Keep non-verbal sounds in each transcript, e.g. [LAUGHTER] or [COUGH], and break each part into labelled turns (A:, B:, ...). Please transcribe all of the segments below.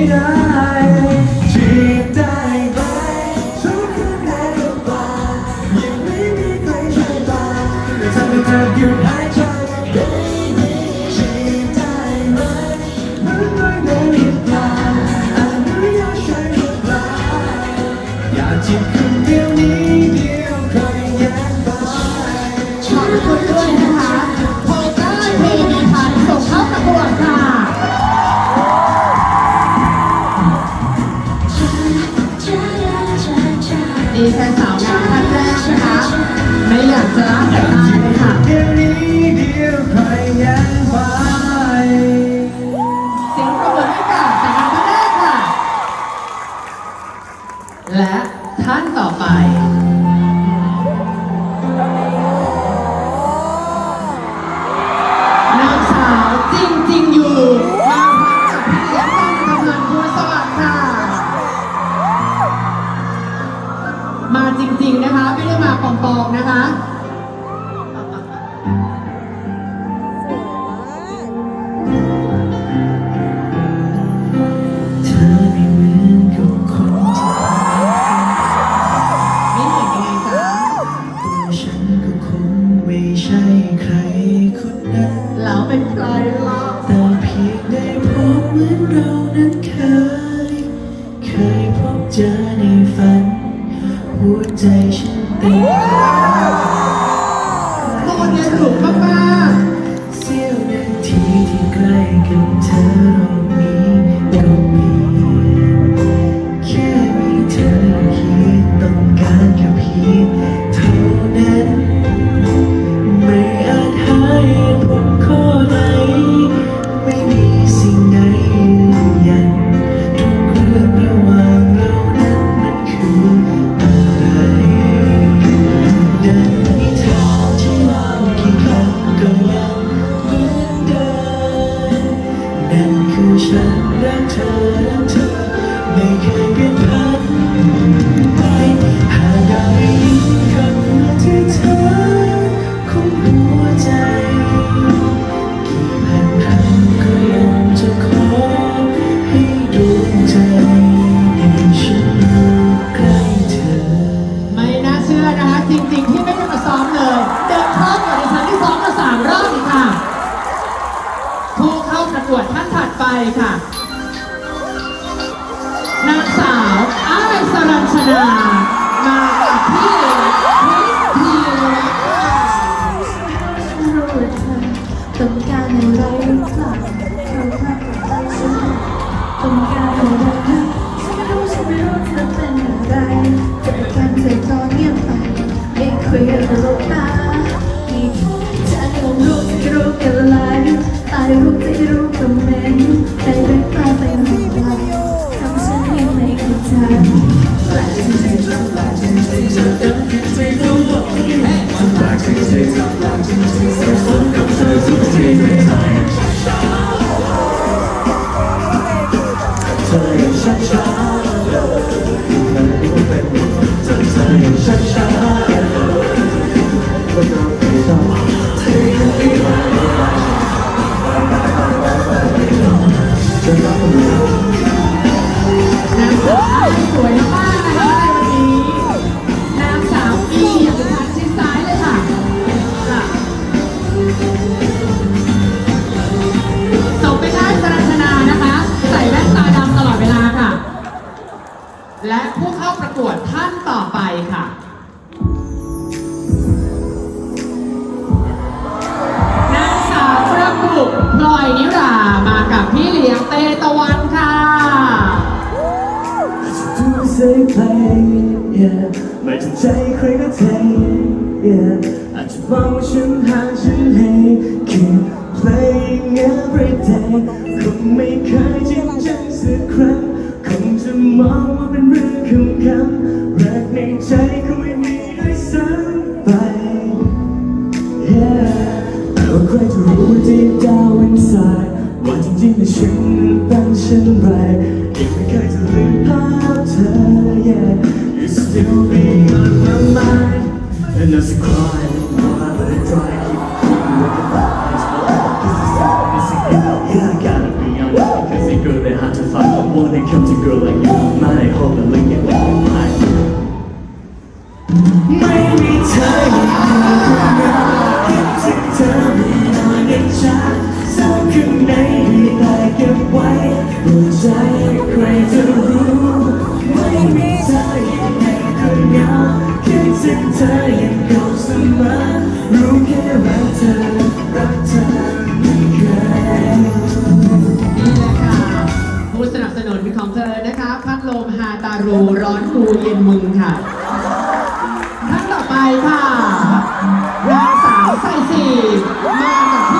A: 이라 ปองๆนะ
B: คะ โอนนี้สนุกมากๆ
A: เสี้ยวนาทีที่ใกล้กับเธอ ฉันรักเธอรักเธอไม่เคยเปลี่ยนไปหากได้ยินคำที่เธอคง นา
B: งสาวอ้ายสรัญชนา และผู้เข้าประกวดท่านต่อไปค่ะนางสาวประกุกพลอยนิรามากับพี่เลี้ยงเตตะวันค่ะ
A: say play yeah ไม่ถึ keep playing every day คงไม่ มองว่าเป็นเรื่องคำคำรกในใจก็ไม่มีด้ยซ้ำไป yeah แต่ว่าใครจะรู้ว่าที่ดาวอิ
B: นไซด์ว่าจ
C: ริงๆในฉันเป็นเช่นไรยัง
B: ไม่เคยจะ ไปค่ะนางสาวไส้สีมากับพี่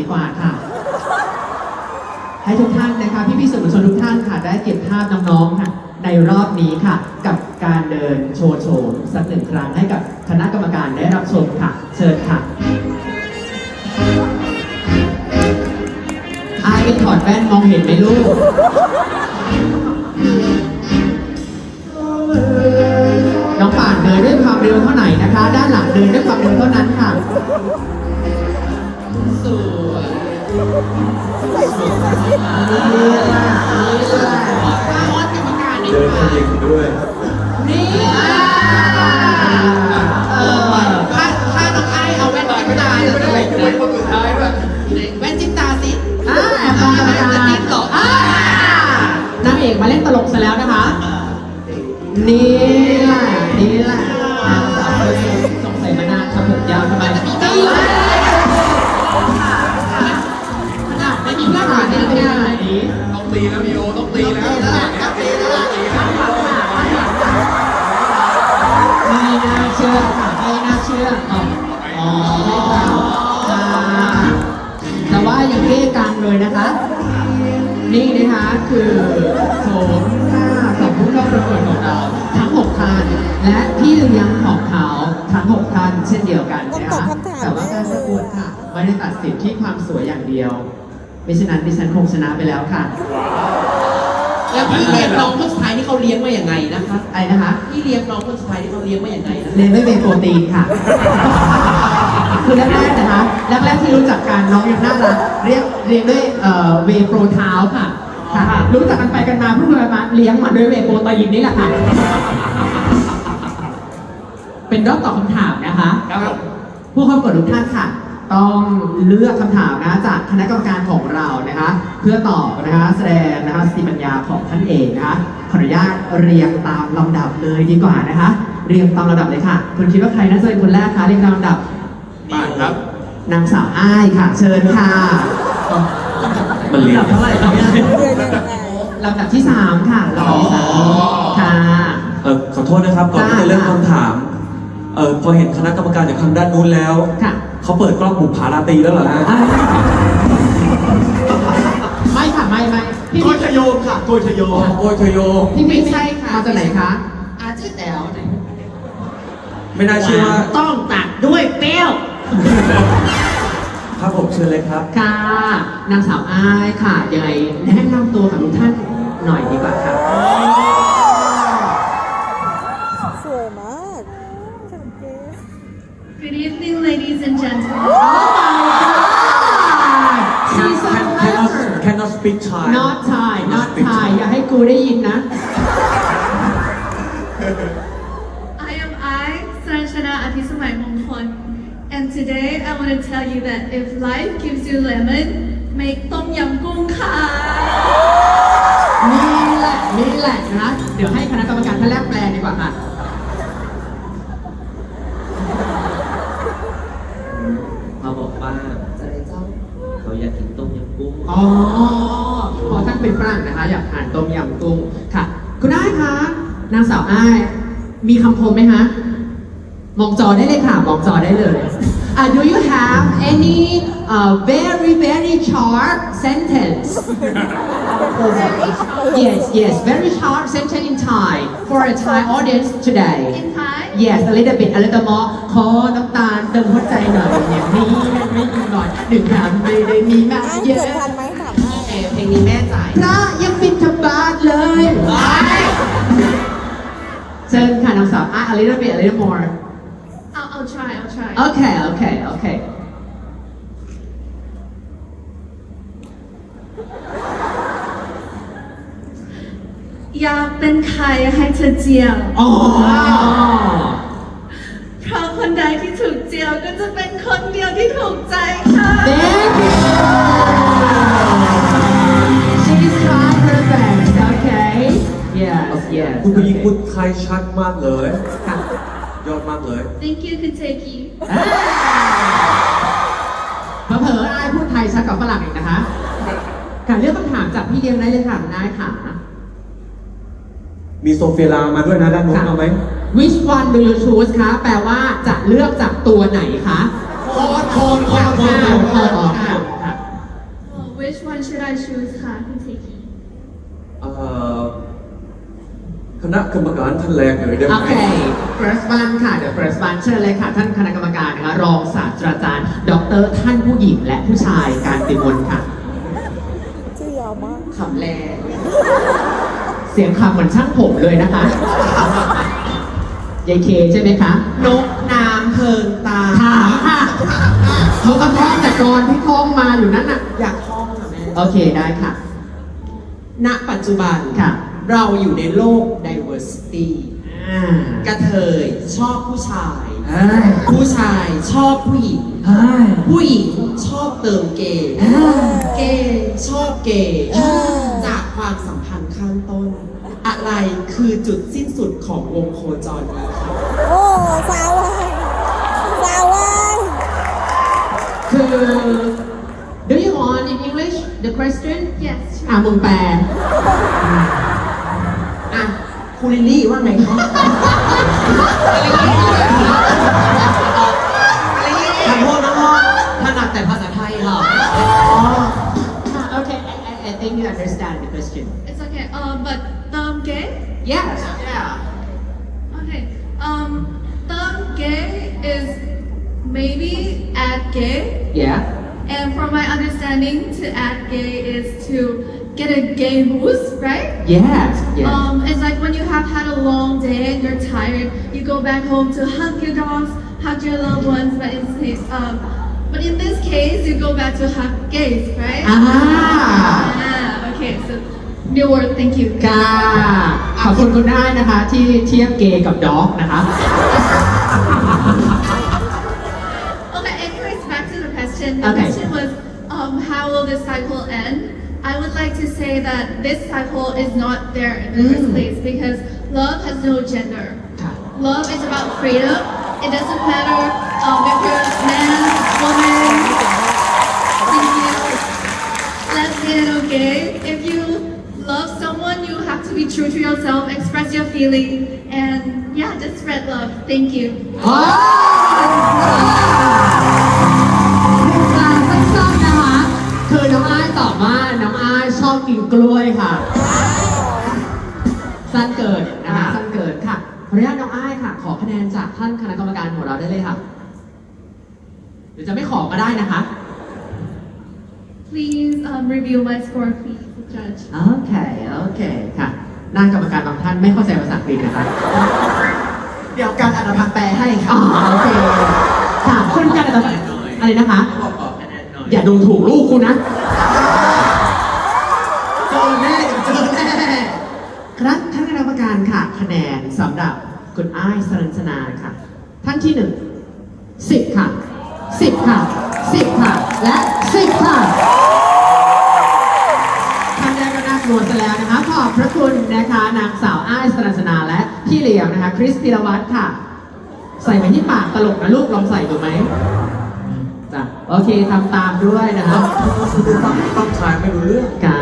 B: ีกว่าค่ะ ให้ทุกท่านนะคะพี่พี่สื่อมวลชนทุกท่านค่ะ ได้เก็บภาพน้องๆค่ะ ในรอบนี้ค่ะ กับการเดินโชว์โชว์สักหนึ่งครั้งให้กับคณะกรรมการได้รับชมค่ะ เชิญค่ะอายเป็นถอดแว่นมองเห็นไหมลูกน้องป่านเดินด้วยความเร็วเท่าไหร่นะคะ ด้านหลังเดินด้วยความเร็วเท่านั้นค่ะ
A: เดินผู้
B: นี่เออถ้าถ้าน้องไอเาแว่นตาไม่ได้ไม่ได้ด้วยคนสุาแว่นจิ้มตาสิอ่าแอบมองตาติ๊กหรออ่านางเอกมาเล่น
D: ตลกซะแล้ว
B: นะคะ นี่ เชื่อค่ะไม่น่าเชื่ออ๋ออ๋อค่ะแต่ว่ายังเก้กันเลยนะคะ นี่นะคะคือโฉมหน้าของผู้เข้าประกวดของเราทั้ง 6ท่านและพี่เลี้ยงของเขาทั้ง 6ท่านเช่นเดียวกันนะคะแต่ว่าการประกวดค่ะไม่ได้ตัดสินที่ความสวยอย่างเดียวไม่ฉะนั้นดิฉันคงชนะไปแล้วค่ะ
E: แล้วพี่เลี้ยงน้องคนสุดท้ายที่เขาเลี้ยงมาอย่างไงนะคะไอะ
B: ไรนะคะ
E: พี่เลี้ยงน้องคนสุดท้ายที่เขาเลี้ยงมาอย่างไงนะ
B: เรียนด้วยเวย์โปรตีนค่ะ คือแรกๆนะคะแรกๆที่รู้จักกันน้องยังน่ารักเรียกเรียนด้วยเอ่อเวย์โปรเท้าค่ะค่ะ รู้จักกันไปกันมาเพื่อมาเลี้ยงมาด้วยเวย์โปรตีนนี่แหละค่ะ เป็นรอบตอบคำถามนะคะ
D: ครับผม
B: ผู้เข้าประกวดทุกท่านค่ะต้องเลือกคำถามนะจากคณะกรรมการของเรานะคะ เพื่อตอบนะคะแสดงนะคะสติปัญญาของท่านเองนะคะขออนุญาตเรียงตามลำดับเลยดีกว่านะคะ เรียงตามลำดับเลยค่ะคุณคิดว่าใครน่าจะเป็นคนแรกคะเรียงตามลำดับ
D: ป่านครับ
B: นางสาวอ้ายค่ะ เชิญค่ะ
D: มันเรียน
B: ลำดับเท่าไหร่ครับเนี่ยลำดับที่สามค่ะลำดับที่สามค่ะ
F: เออขอโทษนะครับก่อนที่
B: จ้า
F: จะเริ่มคำถามเออพอเห็นคณะกรรมการจากทางด้านนู้นแล้ว
B: ค่ะ
F: เขาเปิดกล้องบุกผาราตรีแล้วเหรอฮะ
B: อ้ายไม่ค่ะไม่ไม่พี่
D: โกยชโยมค่ะโกยชโยม
F: โอ้ยเธอโย
B: พี่ไม่ใช่ค่ะมาจากไหนคะ
E: อาจจะแต๋วเนี่ย
F: ไม่น่าเชื่อว่า
E: ต้องตัดด้วยเปรี้ยว
F: ครับผมเชิญเลยครับ
B: ค่ะ นางสาวอ้ายค่ะยังไงแนะนำตัวกับทุกท่านหน่อยดีกว่าค่ะ
G: สวยมากสังเกต
C: Good evening ladies and gentlemen
B: She's so
F: Can- cannot
B: clever
F: cannot speak Thai
B: Not Thai Not Thai อย่าให้กูได้ยินนะ
C: I am I Sanchana Atisamai Mongkon and today I want to tell you that if life gives you lemon make ต้มยำกุ้งค่ะ
B: นี่แหละนี่แหละนะ เดี๋ยวให้คณะกรรมการท่านแรกแปลดีกว่าค่ะ
E: เขาบอกว่าจะได้เจ้าเขาอยากกินต้มยำกุ้ง
B: อ๋อพอท่านเป็นฝรั่งนะคะ อยากทานต้มยำกุ้งค่ะ คุณอ้ายคะนางสาวอ้าย มีคำคมไหมคะ มองจอได้เลยค่ะ มองจอได้เลย uh, Do you have any uh, very very short sentence [LAUGHS] Yes yes very short sentence in Thai for a Thai audience today
C: In Thai
B: Yes a little bit a little more ขอน้ำตาลเติมหัวใจหน่อยอย่างนี้ไม่มีหน่อยหนึ่งคำไม่ได้มีมาก
G: อ่ะ
B: เย
G: เกิด
B: อะ
G: ทันไหมถามให้
E: เอเพลงนี้แม่จ่าย
B: พระยังบินทบาทเลยเชิญค่ะน้องสาวอ่ะ a little bit a little more okay okay okay
C: อยากเป็นใครให้เธอเจียว
B: อ๋อ
C: เพราะคนใดที่ถูกเจียวก็จะเป็นคนเดียวที่ถูกใจค่ะ
B: thank you she's trying her best okay yes yes
F: คุณผู้หญิงพูดไทยชัดมากเลย
B: ค่ะ
F: ยอดมากเลย
C: Thank you Kentucky
B: เผลอๆอายพูดไทยชัดกว่าฝรั่งอีกนะคะการเลือกคำถามจากพี่เลี้ยงได้เลยค่ะคุณนายค่ะ
F: มีโซเฟียลามาด้วยนะด้านนู้นเอาไหม
B: Which one do you choose คะ แปลว่าจะเลือกจากตัวไหนคะโคนโคนโคนโคนโคนโคนค่ะ
C: Oh, Which one should I choose ค่ะ Kentucky
F: เอ่อ คณะกรรมการท่านแรกเลยได้ไหม
B: โอเค first one ค่ะ the first one เชิญเลยค่ะ ท่านคณะกรรมการนะคะ รองศาสตราจารย์ ดร ท่านผู้หญิงและผู้ชายการติมนค่ะ
G: ชื่อยาวมาก
B: คำแรก เสียงคำเหมือนช่างผมเลยนะคะยายเคใช่ไหมคะ
E: นกน้ำเพิงตา
B: ถามค่ะเขาก็ท่องแต่กรที่ท่องมาอยู่นั่นน่ะ
E: อยากท่องค่ะแม่
B: โอเคได้ค่ะ
E: ณปัจจุบัน
B: ค่ะ
E: เราอยู่ในโลก diversity
B: อ่าก
E: ระเทยชอบผู้ชาย
B: เอ้ย
E: ผู้ชายชอบผู้หญิง
B: เอ้ย
E: ผู้หญิงชอบเติมเกย์
B: เอ้ย
E: เกย์ชอบเกย์
G: เออ
E: จากความ
H: ความสัมพันธ์ข้างต้น อะไรคือจุดสิ้นสุดของวงโคจรนี้คะ
G: โอ้สาววายสาววาย
B: คือ Do you want in English the question
C: Yes
B: อะมึงแปล
H: อะ คูลิลลี่ว่าไงคะ
E: ขอโทษน้องๆถนัดแต่ภาษาไทยค่ะ
B: Okay I, I, I think you understand the question
C: It's okay um but um gay
B: Yes yeah
C: Okay. Um, term gay is maybe add gay,
B: Yeah
C: and from my understanding, to add gay is to get a gay boost, right?
B: Yes yes
C: Um, it's like when you have had a long day and you're tired, you go back home to hug your dogs, hug your loved ones, but in this, um, but in this case, you go back to hug gays, right?
B: อ่า
C: Ah, okay. So new word. Thank you.
B: กาขอบคุณคุณได้นะคะ ที่เทียบเกย์กับด็อกนะคะ [LAUGHS]
C: Okay, anyways, back to the question. The
B: Okay.
C: question was, um, how will this cycle end? I would like to say that this cycle is not there in the first
B: mm.
C: place because love has no gender. Love is about freedom. It doesn't matter um, if you're a man, woman, lesbian or gay. If you love someone, you have to be true to yourself, express your feeling, and yeah, just spread love. Thank you.
B: Ah! กินกล้วยค่ะ สั้นเกินนะคะสั้นเกินค่ะขออนุญาตน้องอ้ายค่ะ ขอคะแนนจากท่านคณะกรรมการของเราได้เลยค่ะหรือจะไม่ขอก็ได้นะคะ
C: Please um, review my score, please, judge.
B: โอเคโอเคค่ะหน้ากรรมการบางท่านไม่เข้าใจภาษาอังกฤษนะคะ
H: เดี๋ยวการอัตภัณฑ์แปลให้
B: อ๋
H: ค่ะ
B: อโอเคค่ะคุณกันอะไรอะไรนะคะ
E: ขอขอคะแนนหน่อย
B: อย่าดูถูกลูกคุณนะ คณะกรรมการค่ะคะแนนสำหรับคุณอ้ายสรัญชนาค่ะ ท่านที่หนึ่งสิบค่ะสิบค่ะสิบค่ะ และสิบค่ะท่านแรกก็น่ากลัวซะแล้วนะคะ ขอบพระคุณนะคะ นางสาวอ้ายสรัญชนาและพี่เลี้ยงนะคะ คริสติรวัตรค่ะ ใส่ไปที่ปากตลกนะลูกลองใส่ดูไหมจ้ะโอเคทำตามด้วยนะคะ
F: ฟังฟังชายไม่รู้เรื่อง
B: กา